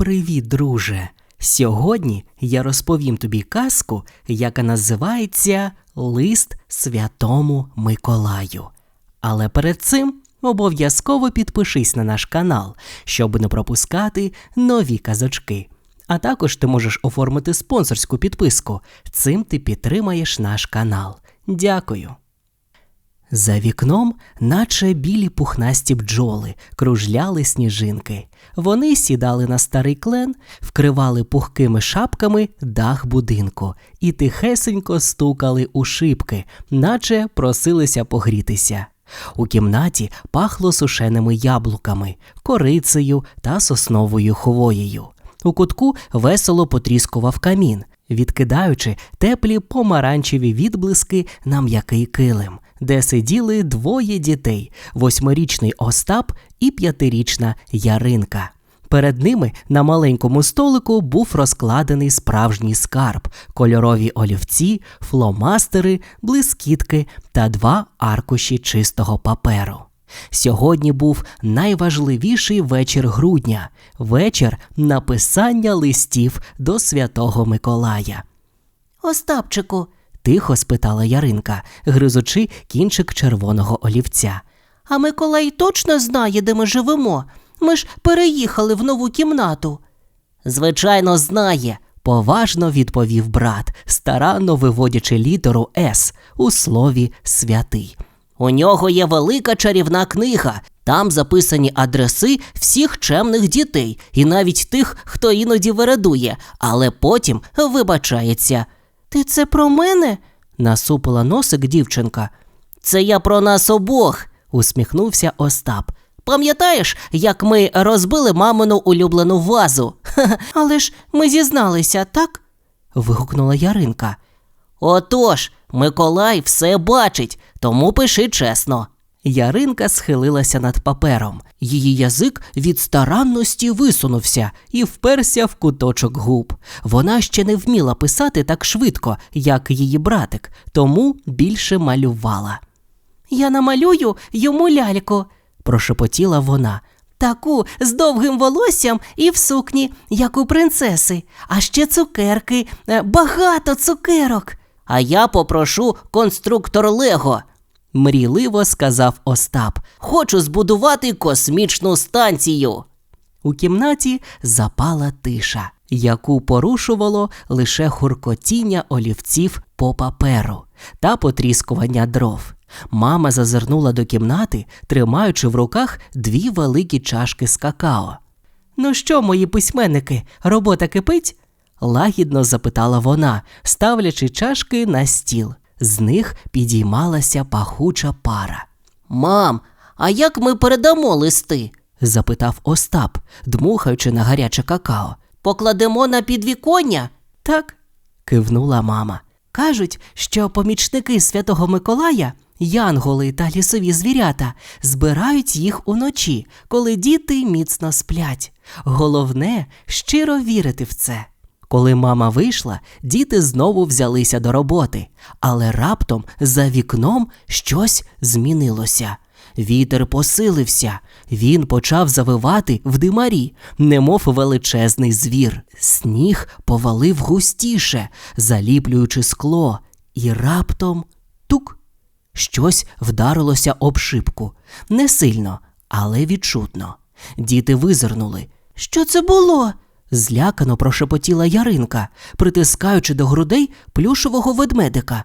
Привіт, друже! Сьогодні я розповім тобі казку, яка називається Лист Святому Миколаю. Але перед цим обов'язково підпишись на наш канал, щоб не пропускати нові казочки. А також ти можеш оформити спонсорську підписку. Цим ти підтримаєш наш канал. Дякую. За вікном, наче білі пухнасті бджоли, кружляли сніжинки. Вони сідали на старий клен, вкривали пухкими шапками дах будинку і тихесенько стукали у шибки, наче просилися погрітися. У кімнаті пахло сушеними яблуками, корицею та сосновою хвоєю. У кутку весело потріскував камін, відкидаючи теплі помаранчеві відблиски на м'який килим, де сиділи двоє дітей: восьмирічний Остап і п'ятирічна Яринка. Перед ними на маленькому столику був розкладений справжній скарб, кольорові олівці, фломастери, блискітки та два аркуші чистого паперу. Сьогодні був найважливіший вечір грудня вечір написання листів до святого Миколая. Остапчику, тихо спитала Яринка, гризучи кінчик червоного олівця. А Миколай точно знає, де ми живемо. Ми ж переїхали в нову кімнату. Звичайно, знає, поважно відповів брат, старанно виводячи літеру С у слові святий. У нього є велика чарівна книга. Там записані адреси всіх чемних дітей і навіть тих, хто іноді вередує, але потім вибачається. Ти це про мене? насупила носик дівчинка. Це я про нас обох, усміхнувся Остап. Пам'ятаєш, як ми розбили мамину улюблену вазу? Але ж ми зізналися, так? вигукнула Яринка. Отож, Миколай все бачить, тому пиши чесно. Яринка схилилася над папером. Її язик від старанності висунувся і вперся в куточок губ. Вона ще не вміла писати так швидко, як її братик, тому більше малювала. Я намалюю йому ляльку, прошепотіла вона. Таку з довгим волоссям і в сукні, як у принцеси, а ще цукерки, е, багато цукерок. А я попрошу конструктор Лего, мрійливо сказав Остап. Хочу збудувати космічну станцію. У кімнаті запала тиша, яку порушувало лише хуркотіння олівців по паперу та потріскування дров. Мама зазирнула до кімнати, тримаючи в руках дві великі чашки з какао. Ну що, мої письменники, робота кипить? лагідно запитала вона, ставлячи чашки на стіл. З них підіймалася пахуча пара. Мам, а як ми передамо листи? запитав Остап, дмухаючи на гаряче какао. Покладемо на підвіконня? Так, кивнула мама. Кажуть, що помічники святого Миколая, янголи та лісові звірята збирають їх уночі, коли діти міцно сплять. Головне щиро вірити в це. Коли мама вийшла, діти знову взялися до роботи, але раптом за вікном щось змінилося. Вітер посилився, він почав завивати в димарі, немов величезний звір. Сніг повалив густіше, заліплюючи скло, і раптом тук. Щось вдарилося об шибку. Не сильно, але відчутно. Діти визирнули. Що це було? Злякано прошепотіла Яринка, притискаючи до грудей плюшового ведмедика.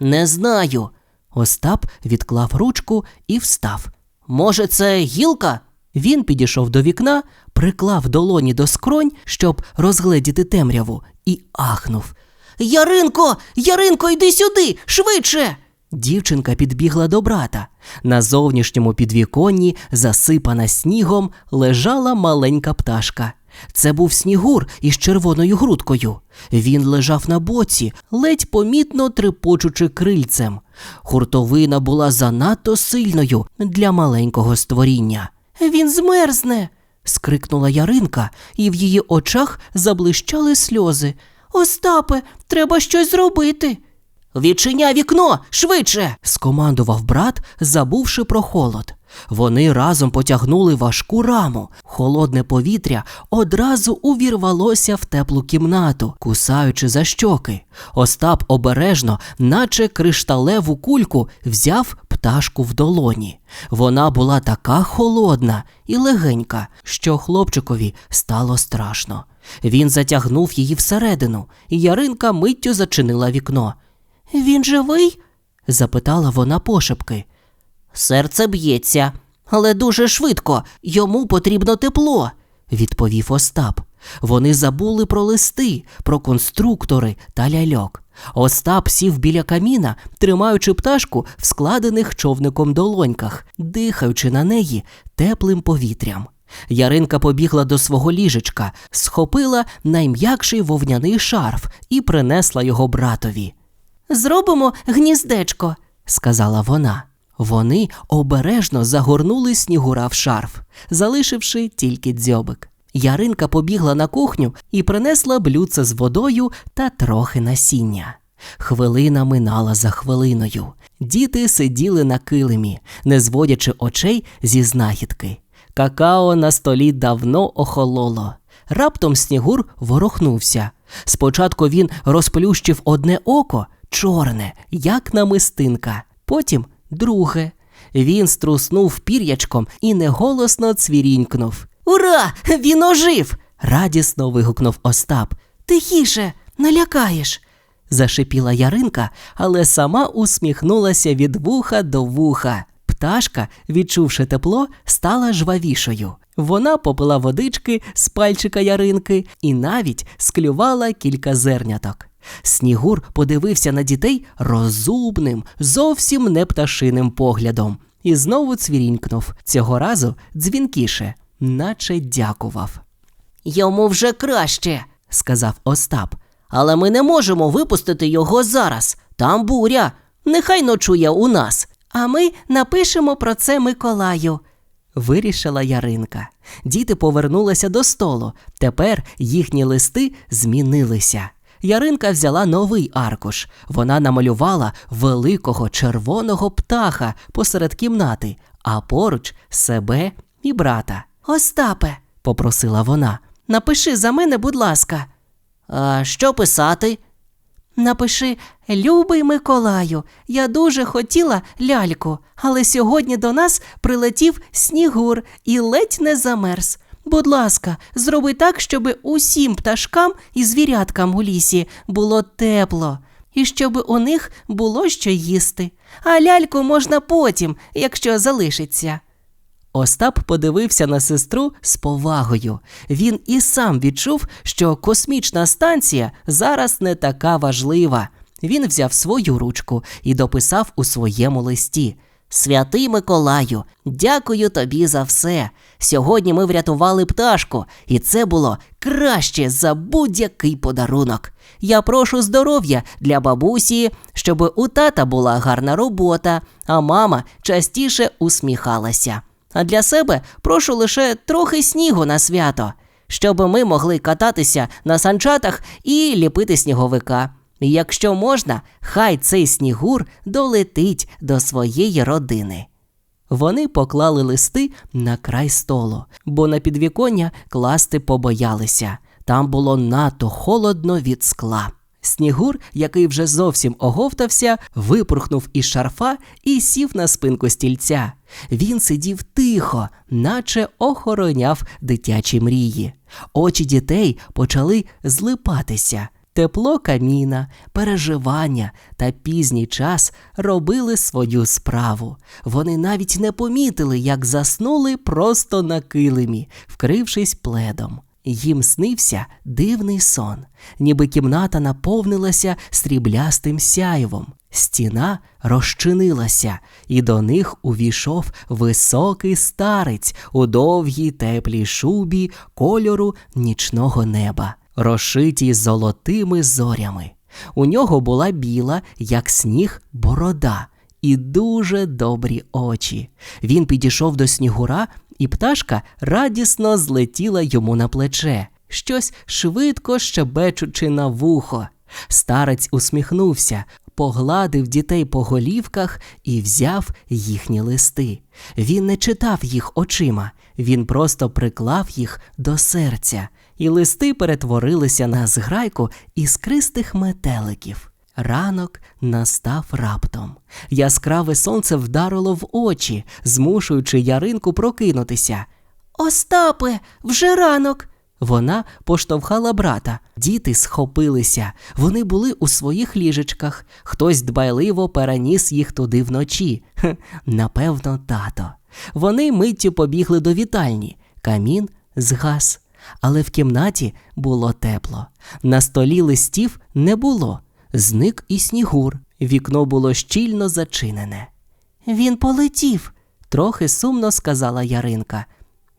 Не знаю. Остап відклав ручку і встав. Може, це гілка? Він підійшов до вікна, приклав долоні до скронь, щоб розгледіти темряву, і ахнув. Яринко, Яринко, йди сюди, швидше. Дівчинка підбігла до брата. На зовнішньому підвіконні, засипана снігом, лежала маленька пташка. Це був снігур із червоною грудкою. Він лежав на боці, ледь помітно трепочучи крильцем. Хуртовина була занадто сильною для маленького створіння. Він змерзне. скрикнула Яринка, і в її очах заблищали сльози. Остапе, треба щось зробити. Відчиняй вікно швидше. скомандував брат, забувши про холод. Вони разом потягнули важку раму. Холодне повітря одразу увірвалося в теплу кімнату, кусаючи за щоки. Остап обережно, наче кришталеву кульку, взяв пташку в долоні. Вона була така холодна і легенька, що хлопчикові стало страшно. Він затягнув її всередину, і Яринка миттю зачинила вікно. Він живий? запитала вона пошепки. Серце б'ється, але дуже швидко, йому потрібно тепло, відповів Остап. Вони забули про листи, про конструктори та ляльок. Остап сів біля каміна, тримаючи пташку в складених човником долоньках, дихаючи на неї теплим повітрям. Яринка побігла до свого ліжечка, схопила найм'якший вовняний шарф і принесла його братові. Зробимо гніздечко, сказала вона. Вони обережно загорнули снігура в шарф, залишивши тільки дзьобик. Яринка побігла на кухню і принесла блюдце з водою та трохи насіння. Хвилина минала за хвилиною. Діти сиділи на килимі, не зводячи очей зі знахідки. Какао на столі давно охололо. Раптом снігур ворохнувся. Спочатку він розплющив одне око, чорне, як намистинка, потім друге. Він струснув пір'ячком і неголосно цвірінькнув. Ура! Він ожив! радісно вигукнув Остап. Тихіше, налякаєш. зашипіла Яринка, але сама усміхнулася від вуха до вуха. Пташка, відчувши тепло, стала жвавішою. Вона попила водички з пальчика яринки і навіть склювала кілька зерняток. Снігур подивився на дітей розумним, зовсім не пташиним поглядом і знову цвірінькнув, цього разу дзвінкіше, наче дякував. Йому вже краще, сказав Остап. Але ми не можемо випустити його зараз. Там буря. Нехай ночує у нас. А ми напишемо про це Миколаю. Вирішила Яринка. Діти повернулися до столу. Тепер їхні листи змінилися. Яринка взяла новий аркуш. Вона намалювала великого червоного птаха посеред кімнати, а поруч себе і брата. Остапе, попросила вона, напиши за мене, будь ласка. А що писати? Напиши Любий Миколаю, я дуже хотіла ляльку, але сьогодні до нас прилетів снігур і ледь не замерз. Будь ласка, зроби так, щоб усім пташкам і звіряткам у лісі було тепло, і щоб у них було що їсти. А ляльку можна потім, якщо залишиться. Остап подивився на сестру з повагою. Він і сам відчув, що космічна станція зараз не така важлива. Він взяв свою ручку і дописав у своєму листі. Святий Миколаю, дякую тобі за все. Сьогодні ми врятували пташку, і це було краще за будь-який подарунок. Я прошу здоров'я для бабусі, щоб у тата була гарна робота, а мама частіше усміхалася. А для себе прошу лише трохи снігу на свято, щоб ми могли кататися на санчатах і ліпити сніговика. Якщо можна, хай цей снігур долетить до своєї родини. Вони поклали листи на край столу, бо на підвіконня класти побоялися. Там було надто холодно від скла. Снігур, який вже зовсім оговтався, випорхнув із шарфа і сів на спинку стільця. Він сидів тихо, наче охороняв дитячі мрії. Очі дітей почали злипатися. Тепло каміна, переживання та пізній час робили свою справу. Вони навіть не помітили, як заснули просто на килимі, вкрившись пледом. Їм снився дивний сон, ніби кімната наповнилася сріблястим сяйвом. Стіна розчинилася, і до них увійшов високий старець у довгій теплій шубі кольору нічного неба, розшитій золотими зорями. У нього була біла, як сніг, борода, і дуже добрі очі. Він підійшов до снігура, і пташка радісно злетіла йому на плече, щось швидко щебечучи на вухо. Старець усміхнувся, погладив дітей по голівках і взяв їхні листи. Він не читав їх очима, він просто приклав їх до серця, і листи перетворилися на зграйку іскристих метеликів. Ранок настав раптом. Яскраве сонце вдарило в очі, змушуючи яринку прокинутися. Остапе, вже ранок. Вона поштовхала брата. Діти схопилися. Вони були у своїх ліжечках. Хтось дбайливо переніс їх туди вночі. Хе, напевно, тато. Вони миттю побігли до вітальні. Камін згас. Але в кімнаті було тепло. На столі листів не було. Зник і снігур. Вікно було щільно зачинене. Він полетів, трохи сумно сказала Яринка.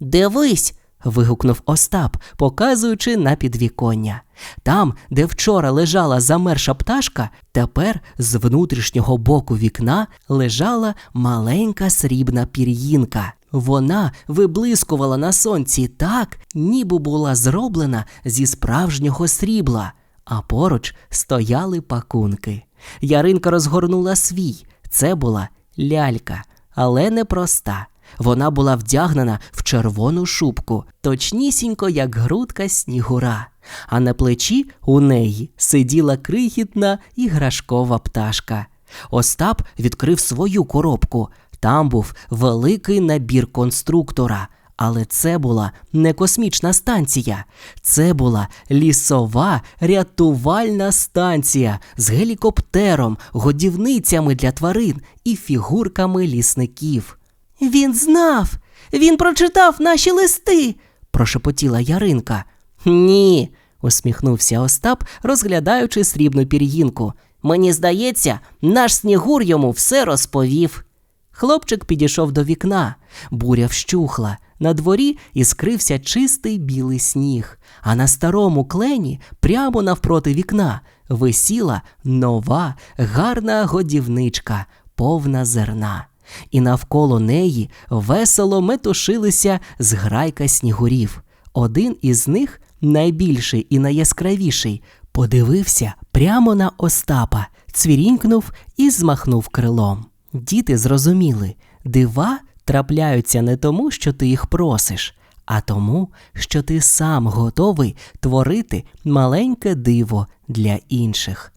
Дивись. Вигукнув Остап, показуючи на підвіконня. Там, де вчора лежала замерша пташка, тепер з внутрішнього боку вікна лежала маленька срібна пір'їнка. Вона виблискувала на сонці так, ніби була зроблена зі справжнього срібла, а поруч стояли пакунки. Яринка розгорнула свій. Це була лялька, але не проста. Вона була вдягнена в червону шубку, точнісінько, як грудка снігура, а на плечі у неї сиділа крихітна іграшкова пташка. Остап відкрив свою коробку. Там був великий набір конструктора. Але це була не космічна станція, це була лісова рятувальна станція з гелікоптером, годівницями для тварин і фігурками лісників. Він знав, він прочитав наші листи, прошепотіла Яринка. Ні, усміхнувся Остап, розглядаючи срібну пір'їнку. Мені здається, наш снігур йому все розповів. Хлопчик підійшов до вікна, буря вщухла. На дворі іскрився чистий білий сніг, а на старому клені, прямо навпроти вікна, висіла нова, гарна годівничка, повна зерна. І навколо неї весело метушилися зграйка снігурів. Один із них, найбільший і найяскравіший, подивився прямо на Остапа, цвірінькнув і змахнув крилом. Діти зрозуміли, дива трапляються не тому, що ти їх просиш, а тому, що ти сам готовий творити маленьке диво для інших.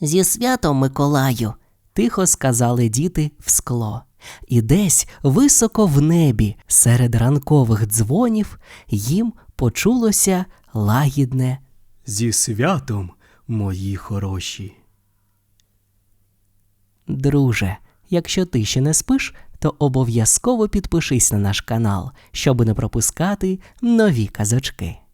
Зі святом Миколаю, тихо сказали діти в скло. І десь високо в небі, серед ранкових дзвонів, їм почулося лагідне Зі святом, мої хороші. Друже, якщо ти ще не спиш, то обов'язково підпишись на наш канал, щоб не пропускати нові казочки.